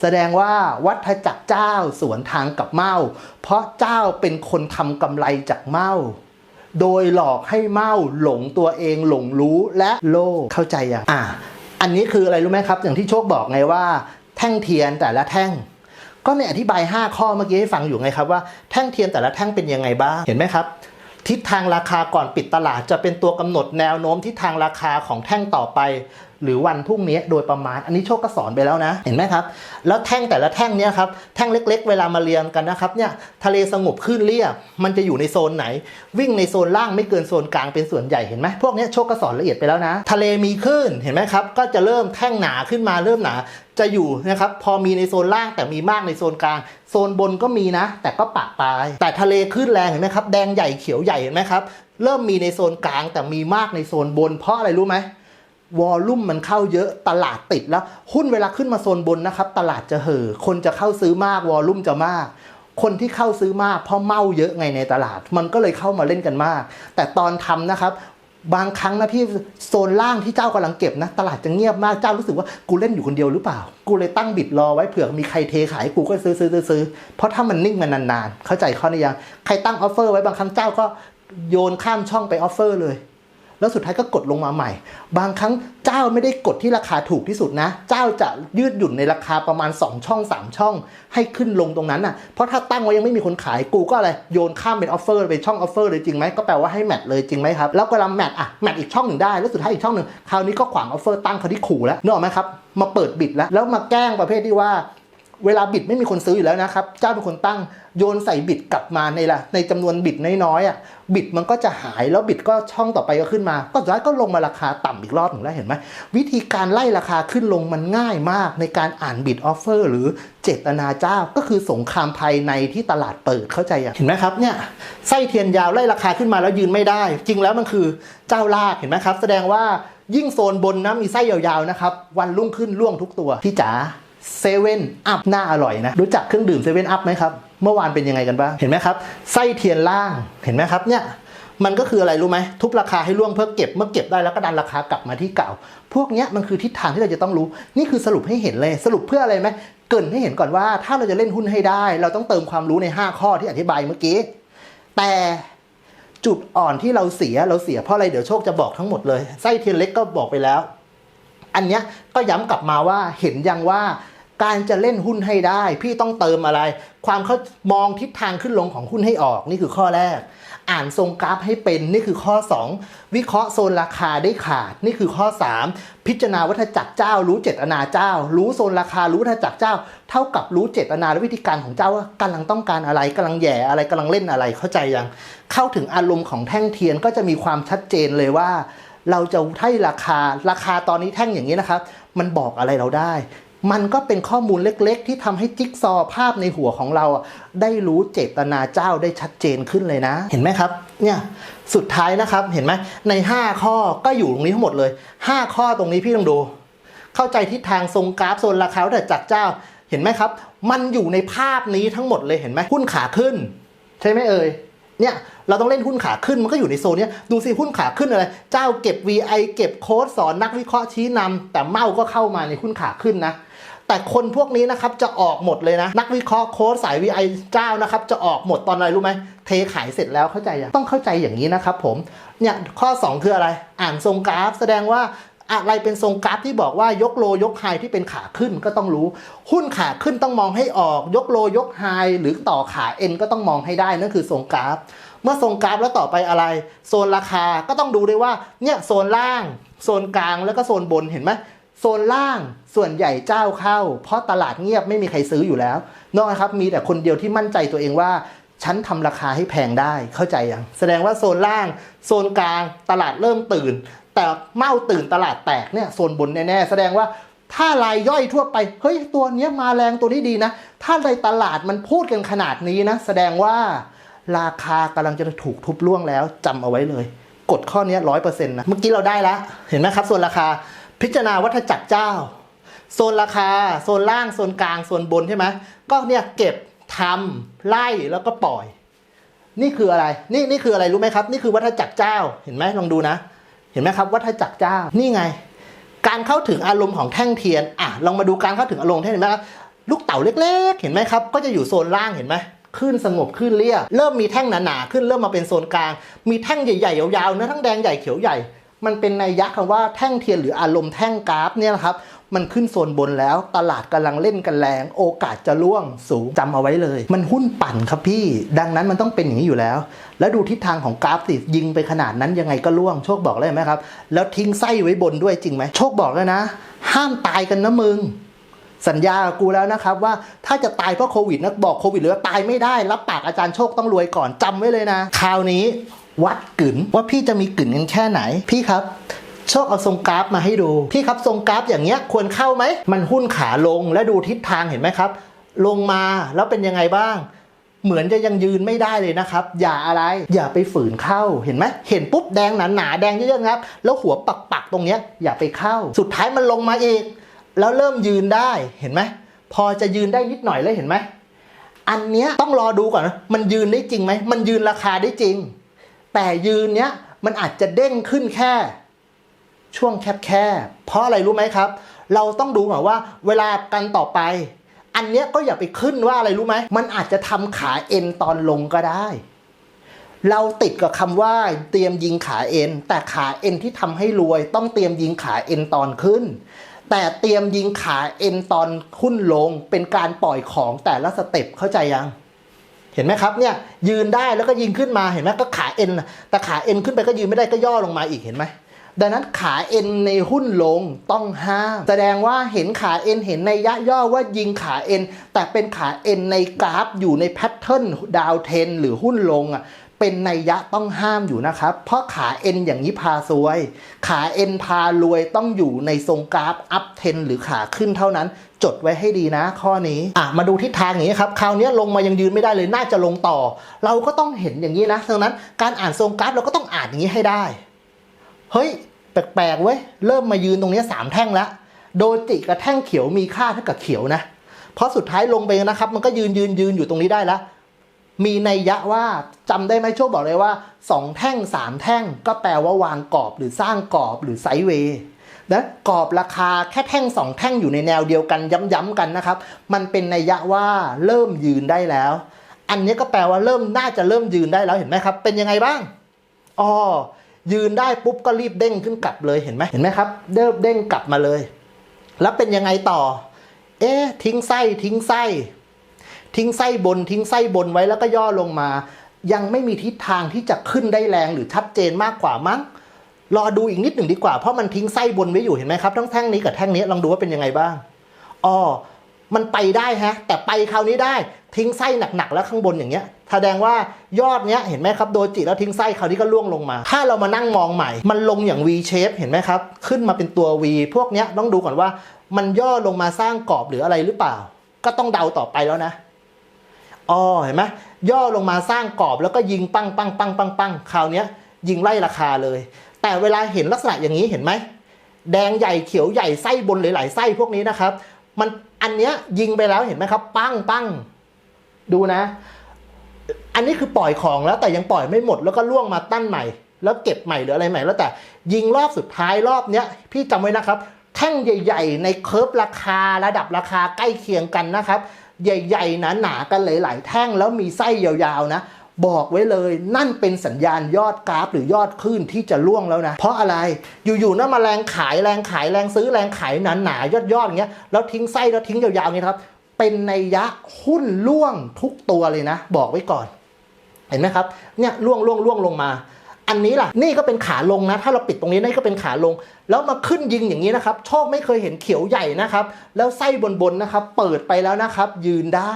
แสดงว่าวัฏจักรเจ้าสวนทางกับเมาเพราะเจ้าเป็นคนทำกำไรจากเมาโดยหลอกให้เมาหลงตัวเองหลงรู้และโลภเข้าใจยังอะอันนี้คืออะไรรู้ไหมครับ อย่างที่โชคบอกไงว่า แท่งเทียนแต่ละแท่ง ก็ในอธิบาย 5 ข้อเมื่อกี้ให้ฟังอยู่ไงครับว่าแท่งเทียนแต่ละแท่งเป็นยังไงบ้างเห็นไหมครับ ทิศทางราคาก่อนปิดตลาดจะเป็นตัวกำหนดแนวโน้มทิศทางราคาของแท่งต่อไป หรือวันพรุ่งนี้โดยประมาณ อันนี้โชคก็สอนไปแล้วนะ เห็นไหมครับ แล้วแท่งแต่ละแท่งเนี้ยครับ แท่งเล็ก ๆ เวลามาเรียนกันนะครับเนี่ย ทะเลสงบขึ้นเรียบ มันจะอยู่ในโซนไหน วิ่งในโซนล่างไม่เกินโซนกลางเป็นส่วนใหญ่ เห็นไหมพวกนี้โชคก็สอนละเอียดไปแล้วนะ ทะเลมีขึ้น เห็นไหมครับ ก็จะเริ่มแท่งหนาขึ้นมาเริ่มหนา จะอยู่นะครับพอมีในโซนล่างแต่มีมากในโซนกลาง โซนบนก็มีนะ แต่ก็ปะปลาย แต่ทะเลขึ้นแรงเห็นไหมครับ แดงใหญ่เขียวใหญ่เห็นไหมครับ เริ่มมีในโซนกลางแต่มีมากในโซนบนเพราะอะไรรู้ไหม วอลลุ่มมันเข้าเยอะตลาดติดแล้ว หุ้นเวลาขึ้นมาโซนบนนะครับ ตลาดจะเห่อคนจะเข้าซื้อมากวอลลุ่มจะมาก คนที่เข้าซื้อมากเพราะเมาเยอะไงในตลาด มันก็เลยเข้ามาเล่นกันมาก แต่ตอนทำนะครับบางครั้งนะพี่โซนล่างที่เจ้ากำลังเก็บนะ ตลาดจะเงียบมากเจ้ารู้สึกว่ากูเล่นอยู่คนเดียวหรือเปล่า กูเลยตั้งบิดรอไว้เผื่อมีใครเทขายกูก็ซื้อซื้อซื้อซื้อเพราะถ้ามันนิ่งมานานๆเข้าใจข้อนี้ยังใครตั้งออฟเฟอร์ไว้บางครั้งเจ้าก็โยนข้ามช่องไปออฟเฟอร์เลย แล้วสุดท้ายก็กดลงมาใหม่ บางครั้งเจ้าไม่ได้กดที่ราคาถูกที่สุดนะ เจ้าจะยืดหยุ่นในราคาประมาณ 2 ช่อง 3 ช่อง ให้ขึ้นลงตรงนั้นน่ะเพราะถ้าตั้งไว้ยังไม่มีคนขายกูก็อะไรโยนข้ามเป็นออฟเฟอร์เป็นช่องออฟเฟอร์เลยจริงไหมก็แปลว่าให้แมทเลยจริงไหมครับแล้วก็รำแมทอะแมทอีกช่องหนึ่งได้แล้วสุดท้ายอีกช่องหนึ่งคราวนี้ก็ขวางออฟเฟอร์ตั้งเขาที่ขู่แล้วนึกออกไหมครับมาเปิดบิดแล้วแล้วมาแกล้งประเภทที่ว่า เวลาบิดไม่มีคนซื้ออยู่แล้วนะครับ เจ้าเป็นคนตั้งโยนใส่บิดกลับมาในละในจำนวนบิดน้อยๆอะบิดมันก็จะหายแล้วบิดก็ช่องต่อไปก็ขึ้นมา ก็สุดท้ายก็ลงมาราคาต่ำอีกรอบหนึ่งแล้วเห็นไหมวิธีการไล่ราคาขึ้นลงมันง่ายมากในการอ่านบิดออฟเฟอร์หรือเจตนาเจ้าก็คือสงครามภายในที่ตลาดเปิดเข้าใจอย่างเห็นไหมครับเนี่ยไส้เทียนยาวไล่ราคาขึ้นมาแล้วยืนไม่ได้ จริงแล้วมันคือเจ้าลากเห็นไหมครับ แสดงว่ายิ่งโซนบนนะมีไส้ยาวๆนะครับวันรุ่งขึ้นล่วงทุกตัวพี่จ๋า เซเว่นอัพน่าอร่อยนะ รู้จักเครื่องดื่มเซเว่นอัพไหมครับ เมื่อวานเป็นยังไงกันบ้าง เห็นไหมครับ ไส้เทียนล่าง เห็นไหมครับเนี่ย มันก็คืออะไรรู้ไหม ทุบราคาให้ล่วงเพื่อเก็บ เมื่อเก็บได้แล้วก็ดันราคากลับมาที่เก่า พวกเนี้ยมันคือทิศทางที่เราจะต้องรู้ นี่คือสรุปให้เห็นเลย สรุปเพื่ออะไรไหม เกินให้เห็นก่อนว่า ถ้าเราจะเล่นหุ้นให้ได้ เราต้องเติมความรู้ใน 5 ข้อที่อธิบายเมื่อกี้ แต่จุดอ่อนที่เราเสีย เราเสียเพราะอะไร เดี๋ยวโชคจะบอกทั้งหมดเลย ไส้เทียนเล็กก็บอกไปแล้ว อันเนี้ยก็ย้ำกลับมาว่าเห็นยังว่าการจะเล่นหุ้นให้ได้ พี่ต้องเติมอะไร ความเขามองทิศทางขึ้นลงของหุ้นให้ออกนี่คือข้อแรก อ่านทรงกราฟให้เป็นนี่คือข้อ 2 วิเคราะห์โซนราคาได้ขาดนี่คือข้อ 3 พิจารณาวัฏจักรเจ้า รู้เจตนาเจ้า รู้โซนราคารู้วัฏจักรเจ้า เท่ากับรู้เจตนาและวิธีการของเจ้าว่ากำลังต้องการอะไรกำลังแย่อะไรกำลังเล่นอะไรเข้าใจยังเข้าถึงอารมณ์ของแท่งเทียนก็จะมีความชัดเจนเลยว่า เราจะให้ราคาราคาตอนนี้แท่งอย่างนี้นะครับมันบอกอะไรเราได้ มันก็เป็นข้อมูลเล็กๆ ที่ทำให้จิ๊กซอว์ภาพในหัวของเรา ได้รู้เจตนาเจ้าได้ชัดเจนขึ้นเลยนะ เห็นไหมครับเนี่ยสุดท้ายนะครับเห็นไหมใน 5 ข้อก็อยู่ตรงนี้ทั้งหมดเลย 5 ข้อตรงนี้พี่ต้องดู เข้าใจทิศทางทรงกราฟโซนราคาแต่จากเจ้าเห็นไหมครับ มันอยู่ในภาพนี้ทั้งหมดเลยเห็นไหมหุ้นขาขึ้น ใช่ไหมเอ่ย เนี่ยเราต้องเล่นหุ้นขาขึ้นมันก็อยู่ในโซนนี้ดูสิหุ้นขาขึ้นอะไร เจ้าเก็บ VI เก็บโค้ดสอนนักวิเคราะห์ชี้นำแต่เมาก็เข้ามาในหุ้นขาขึ้นนะแต่คนพวกนี้นะครับจะออกหมดเลยนะ นักวิเคราะห์โค้ดสาย VI เจ้านะครับจะออกหมดตอนอะไรรู้ไหมเทขายเสร็จแล้วเข้าใจยังต้องเข้าใจอย่างนี้นะครับผมเนี่ยข้อ 2 คืออะไร อ่านทรงกราฟ แสดงว่า อะไรเป็นทรงกราฟที่บอกว่ายกโลยกไฮที่เป็นขาขึ้นก็ต้องรู้ หุ้นขาขึ้นต้องมองให้ออก ยกโลยกไฮหรือต่อขาเอ็นก็ต้องมองให้ได้นั่นคือทรงกราฟ เมื่อทรงกราฟแล้วต่อไปอะไร โซนราคาก็ต้องดูด้วยว่าเนี่ยโซนล่าง โซนกลางแล้วก็โซนบนเห็นไหมโซนล่างส่วนใหญ่เจ้าเข้า เพราะตลาดเงียบไม่มีใครซื้ออยู่แล้วนอกครับมีแต่คนเดียวที่มั่นใจตัวเองว่าฉันทำราคาให้แพงได้เข้าใจยังแสดงว่าโซนล่าง โซนกลางตลาดเริ่มตื่น แต่เมาตื่นตลาดแตกเนี่ยโซนบนแน่ๆแสดงว่าถ้ารายย่อยทั่วไป เฮ้ยตัวเนี้ยมาแรงตัวนี้ดีนะ ถ้าในตลาดมันพูดกันขนาดนี้นะ แสดงว่าราคากำลังจะถูกทุบล่วงแล้วจำเอาไว้เลย กดข้อนี้ร้อยเปอร์เซ็นต์นะ เมื่อกี้เราได้แล้ว เห็นไหมครับ ส่วนราคาพิจารณาวัฏจักรเจ้า โซนราคา โซนล่าง โซนกลาง โซนบนใช่ไหมก็เนี่ยเก็บทำไล่แล้วก็ปล่อย นี่คืออะไร นี่นี่คืออะไรรู้ไหมครับ นี่คือวัฏจักรเจ้า เห็นไหมลองดูนะ เห็นไหมครับวัฏจักรเจ้านี่ไง การเข้าถึงอารมณ์ของแท่งเทียนอะลองมาดูการเข้าถึงอารมณ์แท่งเห็นไหมครับลูกเต่าเล็ก ๆ เห็นไหมครับ ก็จะอยู่โซนล่างเห็นไหมขึ้นสงบขึ้นเรียบเริ่มมีแท่งหนาๆขึ้นเริ่มมาเป็นโซนกลาง มีแท่งใหญ่ๆยาวๆเนื้อทั้งแดงใหญ่เขียวใหญ่ มันเป็นนัยยะคำว่าแท่งเทียนหรืออารมณ์แท่งกราฟเนี่ยนะครับ มันขึ้นโซนบนแล้ว ตลาดกำลังเล่นกันแรง โอกาสจะล่วงสูงจำเอาไว้เลย มันหุ้นปั่นครับพี่ ดังนั้นมันต้องเป็นอย่างนี้อยู่แล้ว แล้วดูทิศทางของกราฟสิยิงไปขนาดนั้นยังไงก็ล่วงโชคบอกเลยไหมครับ แล้วทิ้งไส้ไว้บนด้วยจริงไหมโชคบอกเลยนะ ห้ามตายกันนะมึงสัญญากูแล้วนะครับว่าถ้าจะตายเพราะโควิดนะบอกโควิดเลยว่าตายไม่ได้ รับปากอาจารย์โชคต้องรวยก่อนจำไว้เลยนะ คราวนี้ วัดกึ๋นว่าพี่จะมีกึ๋นกันแค่ไหน พี่ครับ โชคเอาทรงกราฟมาให้ดู พี่ครับทรงกราฟอย่างเงี้ยควรเข้าไหม มันหุ้นขาลงและดูทิศทางเห็นไหมครับ ลงมาแล้วเป็นยังไงบ้าง เหมือนจะยังยืนไม่ได้เลยนะครับ อย่าอะไรอย่าไปฝืนเข้าเห็นไหมเห็นปุ๊บแดงหนาๆแดงเยอะๆครับ แล้วหัวปักๆตรงเนี้ยอย่าไปเข้า สุดท้ายมันลงมาอีก แล้วเริ่มยืนได้เห็นไหมพอจะยืนได้นิดหน่อยแล้วเห็นไหมอันเนี้ยต้องรอดูก่อนนะมันยืนได้จริงไหม มันยืนราคาได้จริง แต่ยืนเนี้ยมันอาจจะเด้งขึ้นแค่ ช่วงแคบๆ เพราะอะไรรู้ไหมครับ เราต้องดูก่อนว่าเวลากันต่อไป อันเนี้ยก็อย่าไปขึ้นว่าอะไรรู้ไหม มันอาจจะทำขาเอ็นตอนลงก็ได้ เราติดกับคำว่าเตรียมยิงขาเอ็น แต่ขาเอ็นที่ทำให้รวย ต้องเตรียมยิงขาเอ็นตอนขึ้น แต่เตรียมยิงขาเอ็นตอนขึ้นลง เป็นการปล่อยของแต่ละสเต็ปเข้าใจยังเห็นไหมครับเนี่ยยืนได้แล้วก็ยิงขึ้นมาเห็นไหมก็ขาเอ็นแต่ขาเอ็นขึ้นไปก็ยืนไม่ได้ก็ย่อลงมาอีกเห็นไหม ดังนั้นขาเอ็นในหุ้นลงต้องห้าม แสดงว่าเห็นขาเอ็นเห็นในยะย่อว่ายิงขาเอ็นแต่เป็นขาเอ็นในกราฟอยู่ในแพทเทิร์นดาวเทนหรือหุ้นลงอะเป็นในยะต้องห้ามอยู่นะครับ เพราะขาเอ็นอย่างนี้พาซวย ขาเอ็นพารวยต้องอยู่ในทรงกราฟอัพเทนหรือขาขึ้นเท่านั้น จดไว้ให้ดีนะข้อนี้อะมาดูทิศทางอย่างนี้ครับคราวนี้ลงมายังยืนไม่ได้เลยน่าจะลงต่อ เราก็ต้องเห็นอย่างนี้นะดังนั้นการอ่านทรงกราฟเราก็ต้องอ่านอย่างนี้ให้ได้ เฮ้ย แปลกๆเว้ย เริ่มมายืนตรงนี้สามแท่งแล้ว โดจิกับแท่งเขียวมีค่าเท่ากับเขียวนะ เพราะสุดท้ายลงไปนะครับ มันก็ยืนยืนยืนอยู่ตรงนี้ได้แล้ว มีนัยยะว่าจำได้ไหมโชคบอกเลยว่าสองแท่งสามแท่ง ก็แปลว่าวางกรอบหรือสร้างกรอบหรือไซเวย์นะกรอบราคาแค่แท่งสองแท่งอยู่ในแนวเดียวกันย้ำๆกันนะครับ มันเป็นนัยยะว่าเริ่มยืนได้แล้ว อันนี้ก็แปลว่าเริ่มน่าจะเริ่มยืนได้แล้วเห็นไหมครับ เป็นยังไงบ้างอ๋อ ยืนได้ปุ๊บก็รีบเด้งขึ้นกลับเลยเห็นไหมเห็นไหมครับเดิบเด้งกลับมาเลย แล้วเป็นยังไงต่อ เอ๊ะทิ้งไส้ทิ้งไส้ ทิ้งไส้บนทิ้งไส้บนไว้แล้วก็ย่อลงมา ยังไม่มีทิศทางที่จะขึ้นได้แรงหรือชัดเจนมากกว่ามั้งรอดูอีกนิดหนึ่งดีกว่าเพราะมันทิ้งไส้บนไว้อยู่เห็นไหมครับทั้งแท่งนี้กับแท่งนี้ลองดูว่าเป็นยังไงบ้างอ๋อ มันไปได้ฮะ แต่ไปคราวนี้ได้ทิ้งไส้หนักๆแล้วข้างบนอย่างเงี้ยแสดงว่ายอดเนี้ยเห็นไหมครับโดจิแล้วทิ้งไส้คราวนี้ก็ล่วงลงมา ถ้าเรามานั่งมองใหม่ มันลงอย่าง V shape เห็นไหมครับ ขึ้นมาเป็นตัว V พวกเนี้ยต้องดูก่อนว่า มันย่อลงมาสร้างกรอบหรืออะไรหรือเปล่า ก็ต้องเดาต่อไปแล้วนะอ๋อเห็นไหมย่อลงมาสร้างกรอบแล้วก็ยิงปังปังปังปังปังคราวนี้ยยิงไล่ราคาเลย แต่เวลาเห็นลักษณะอย่างนี้เห็นไหมแดงใหญ่เขียวใหญ่ไส้บนหลายๆไส้พวกนี้นะครับ มัน อันเนี้ยยิงไปแล้วเห็นไหมครับ ปั้งปั้งดูนะ อันนี้คือปล่อยของแล้วแต่ยังปล่อยไม่หมดแล้วก็ล่วงมาตั้นใหม่ แล้วเก็บใหม่หรืออะไรใหม่แล้วแต่ ยิงรอบสุดท้ายรอบเนี้ยพี่จำไว้นะครับแท่งใหญ่ ๆ ในเคิร์ฟราคาระดับราคาใกล้เคียงกันนะครับ ใหญ่ๆหนาๆกันหลาย ๆ แท่งแล้วมีไส้ยาวๆนะ บอกไว้เลย นั่นเป็นสัญญาณยอดกราฟหรือยอดคลื่นที่จะล่วงแล้วนะ เพราะอะไรอยู่ๆนะมาแรงขายแรงขายแรงซื้อแรงขายหนาๆยอดๆอย่างเงี้ยแล้วทิ้งไส้แล้วทิ้งยาวๆอย่างเงี้ยครับเป็นในยยะหุ้นล่วงทุกตัวเลยนะ บอกไว้ก่อน เห็นไหมครับเนี่ยล่วงล่วงล่วงลงมา อันนี้ล่ะนี่ก็เป็นขาลงนะ ถ้าเราปิดตรงนี้นี่ก็เป็นขาลง แล้วมาขึ้นยิงอย่างนี้นะครับโชคไม่เคยเห็นเขียวใหญ่นะครับ แล้วไส้บนๆนะครับ เปิดไปแล้วนะครับ ยืนได้